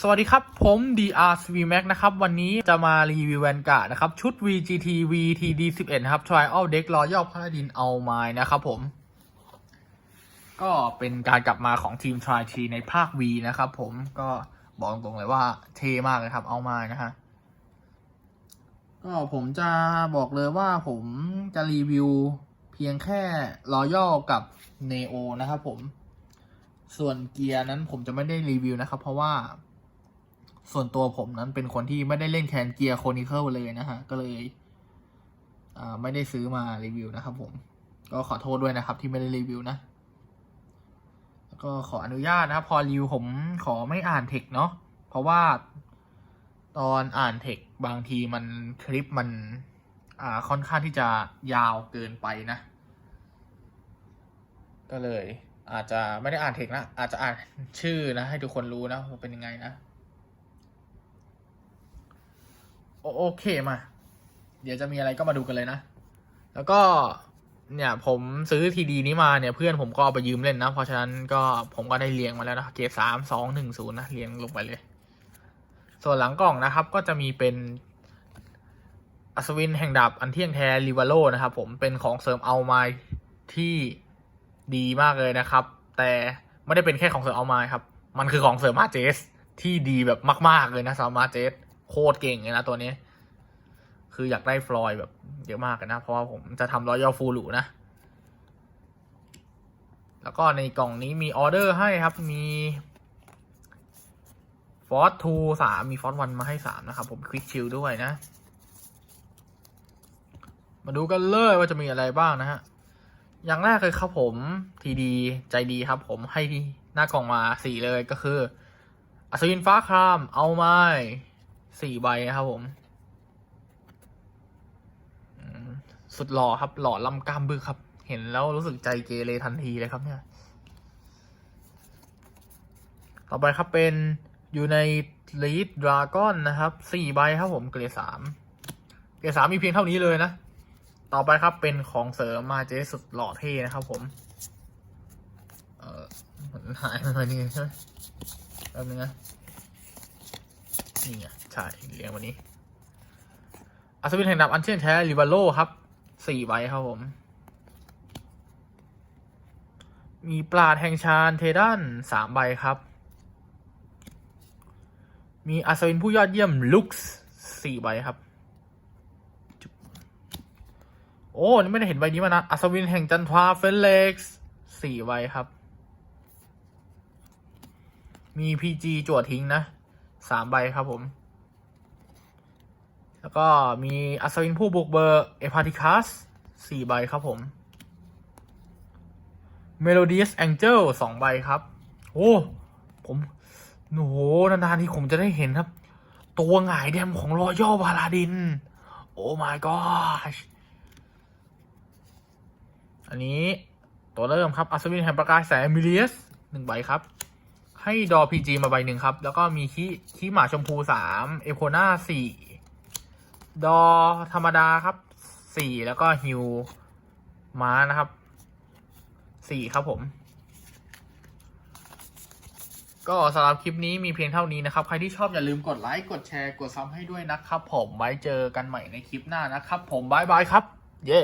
สวัสดีครับ ผม DR SVMAX นะครับ วันนี้จะมารีวิวแวนการ์ดนะครับ ชุด VGT VTD 11 นะครับ Trial Deck Royal Paladin All Mine นะครับผม ก็เป็นการกลับมาของทีม Tri T ในภาค V นะครับผมก็บอกตรงๆเลยว่าเทมากเลยครับ All Mine นะฮะ ก็ผมจะบอกเลยว่าผมจะรีวิวเพียงแค่ Royal กับ Neo นะครับผม ส่วนเกียร์นั้นผมจะไม่ได้รีวิวนะครับ เพราะว่า ส่วนตัวผมนั้นเป็นคนที่ไม่ได้เล่นแคนเกียร์โคนิเคิลเลยนะฮะ ก็เลยไม่ได้ซื้อมารีวิวนะครับผม ก็ขอโทษด้วยนะครับที่ไม่ได้รีวิวนะ แล้วก็ขออนุญาตนะครับพอรีวิวผมขอไม่อ่านเทคเนาะ เพราะว่าตอนอ่านเทคบางทีมันคลิปมันอ่าค่อนข้างที่จะยาวเกินไปนะ ก็เลยอาจจะไม่ได้อ่านเทคนะ อาจจะอ่านชื่อนะ ให้ทุกคนรู้นะว่าเป็นยังไงนะ โอโอเคมา เดี๋ยวจะมีอะไรก็มาดูกันเลยนะ แล้วก็เนี่ยผมซื้อทีดีนี้มาเนี่ยเพื่อนผมก็เอาไปยืมเล่นนะ เพราะฉะนั้นก็ผมก็ได้เรียงมาแล้วนะเกรดสามสองหนึ่งศูนย์นะเรียงลงไปเลย ส่วนหลังกล่องนะครับ ก็จะมีเป็นอัศวินแห่งดาบอันเที่ยงแท้ริวาโลนะครับผมเป็นของเสริมเอาไม้ที่ดีมากเลยนะครับ แต่ไม่ได้เป็นแค่ของเสริมเอาไม้ครับ มันคือของเสริมมาเจสที่ดีแบบมาก ๆเลยนะสำหรับมาเจส โคตรเก่งเลยนะตัวนี้ คืออยากได้ฟลอยแบบเยอะมากเลยนะ เพราะว่าผมจะทำรอย a l ฟูลูนะ แล้วก็ในกล่องนี้มีออเดอร์ให้ครับ มีฟอสทูสามมีฟอสวันมาให้สามนะครับผมควิกชิลด้วยนะ มาดูกันเลยว่าจะมีอะไรบ้างนะฮะ อย่างแรกเลยครับผมทีดีใจดีครับผมให้หน้ากล่องมาสี่เลยก็คืออัศวินฟ้าครามเอาไม้ สี่ใบครับผมสุดหล่อครับ หล่อลำกล้ามบึกครับ เห็นแล้วรู้สึกใจเกเรทันทีเลยครับเนี่ย ต่อไปครับเป็นอยู่ในลีดดราก้อนนะครับสี่ใบครับผมเกรดสามเกรดสามมีเพียงเท่านี้เลยนะ ต่อไปครับเป็นของเสริมมาเจสุดหล่อเท่นะครับผม เออหายไปนี่ใช่ไหมแป๊บนึงนะนี่ไง ใช่เรียงวันนี้อัศวินแห่งดาบอันเชียนแท้ริวาโลครับสี่ใบครับผม มีปราดแห่งชาญเทดันสามใบครับ มีอัศวินผู้ยอดเยี่ยมลุกส์สี่ใบครับ โอ้นี่ไม่ได้เห็นใบนี้มานะอัศวินแห่งจันทราเฟนเล็กซ์สี่ใบครับ มีพีจีจวดทิ้งนะสามใบครับผม แล้วก็มีอัศวินผู้บุกเบอร์เอพาติคัสสี่ใบครับผม Melodious Angel สองใบครับ โอ้ ผมโอ้โหนานๆที่ผมจะได้เห็นครับ ตัวหงายแดมของรอย่อพาลาดิน โอ้ my gosh อันนี้ตัวเริ่มครับ อัศวินแห่งประกายแสงมิเลียสหนึ่งใบครับ ให้ดอพีจีมาใบหนึ่งครับ แล้วก็มีขี้ขี้หมาชมพูสามเอโคนาสี่ ดอธรรมดาครับสี่แล้วก็ฮิวม้านะครับสี่ครับผม ก็สำหรับคลิปนี้มีเพียงเท่านี้นะครับ ใครที่ชอบอย่าลืมกดไลค์กดแชร์กดซับให้ด้วยนะครับ ผมไว้เจอกันใหม่ในคลิปหน้านะครับ ผมบายบายครับ เย้